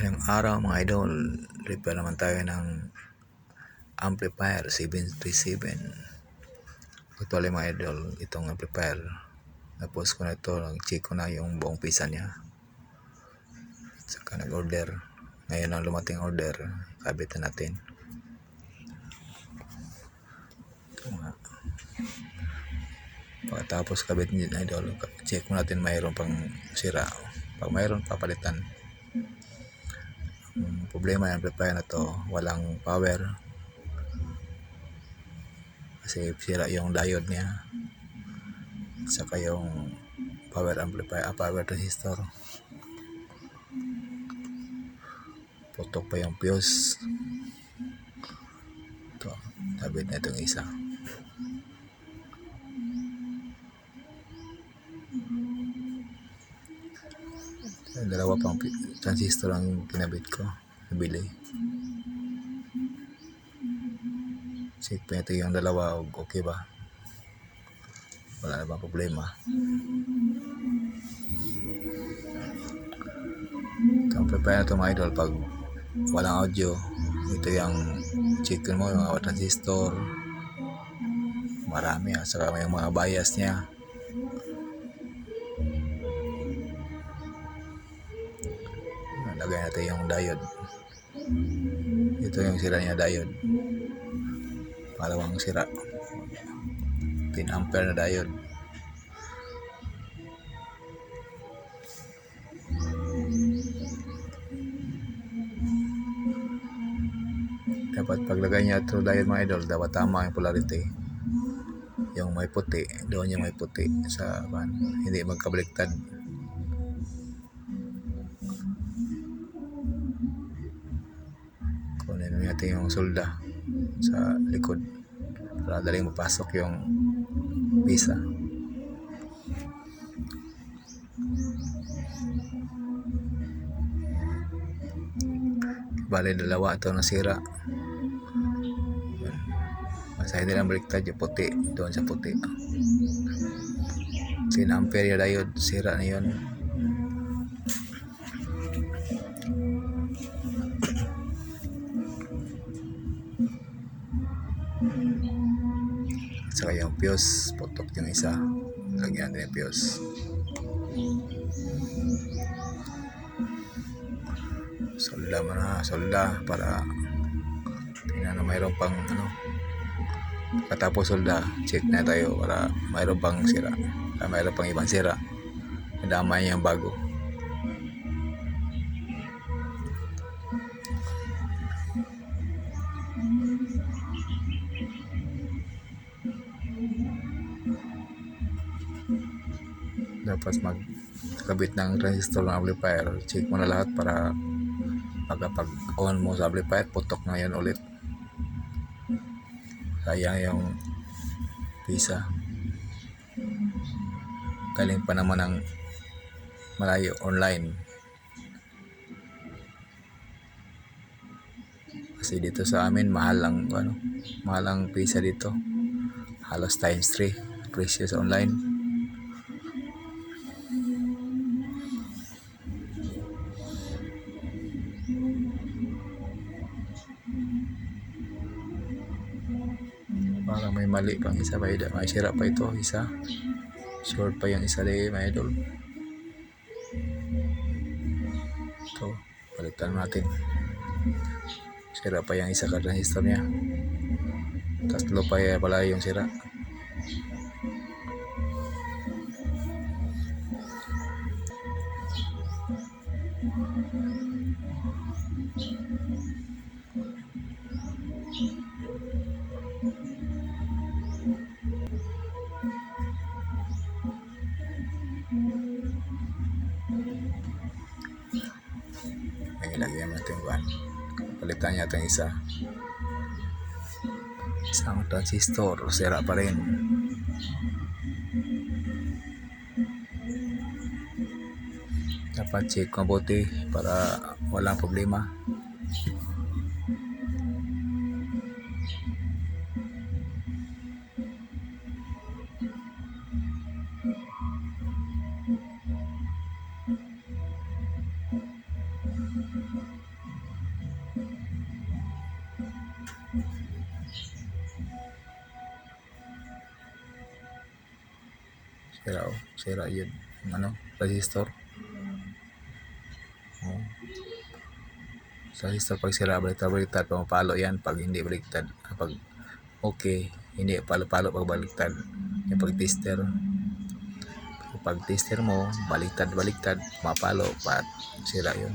Ngayong araw mga idol, repair naman tayo ng amplifier 737. Actually mga idol, itong amplifier. Tapos ko na ito, nag-check ko na yung buong pisa niya. Saka nag-order. Ngayon ang lumating order, kabit na natin. Ito nga. Pagkatapos kabit niya idol, check mo natin mayroon pang sira. Pag mayroon, papalitan. Problema ng amplifier na to, walang power. Kasi sira yung diode niya. Saka yung power amplifier, ah, power resistor. Putok pa yung fuse. Ito, tabit na itong isa. Dalawa pang transistor ang kinabit ko. Nabili. Check pa ito yung dalawa. Okay ba? Wala na bang problema? Ito prepare na ito idol pag walang audio. Ito yung check mo yung mga transistor. Marami at saka may mga bias niya. Lagay natin yung diode. Ito yung sira niya diode. Palawang sira. 10 ampere na diode. Dapat paglagay niya ito diode mga idol, dapat tama yung polarity. Yung may puti, doon yung may puti sa pan. Hindi magkabaliktad. Natin yung solda sa likod para daling mapasok yung pisa bali dalawa ito nasira. Masaya din ang baliktad yung puti doon sa puti. 10 ampere yung diode sira na yun saka yung fuse, putok yung isa. Lagyan natin yung fuse. Solda mo na, solda para tingnan na mayroon pang ano. Katapos solda, check na tayo para mayroon pang sira. Para mayroon pang ibang sira. Nadamay yung bago. Dapat magkabit ng resistor ng amplifier. Check mo na lahat para pagkapag on mo sa amplifier. Putok na yan ulit. Sayang yung pisa. Galing pa naman ng malayo online. Kasi dito sa amin mahal ang ano mahal ang pisa dito. Halos times 3 presyo sa online Parang may mali pang isa pa ida. May sira pa ito, isa. Short pa yung isa din, mga idol. Ito, palitan natin. Sira pa yung isa ka transistor niya. Tatlo pa yan pala yung sira. Ay, lagyan natin kuhan. Palitan niya itong isa. Isang transistor, sira pa rin. Dapat check mabuti para walang problema. Sira oh. Sira yun. Ang ano? Resistor. Oh. Sa resistor pag sira, baliktad, baliktad. Pumapalo yan pag hindi baliktad. Pag okay, hindi palo-palo pag baliktad. Yung pag tester. Pag tester mo, baliktad-baliktad, mapalo, pat sira yun.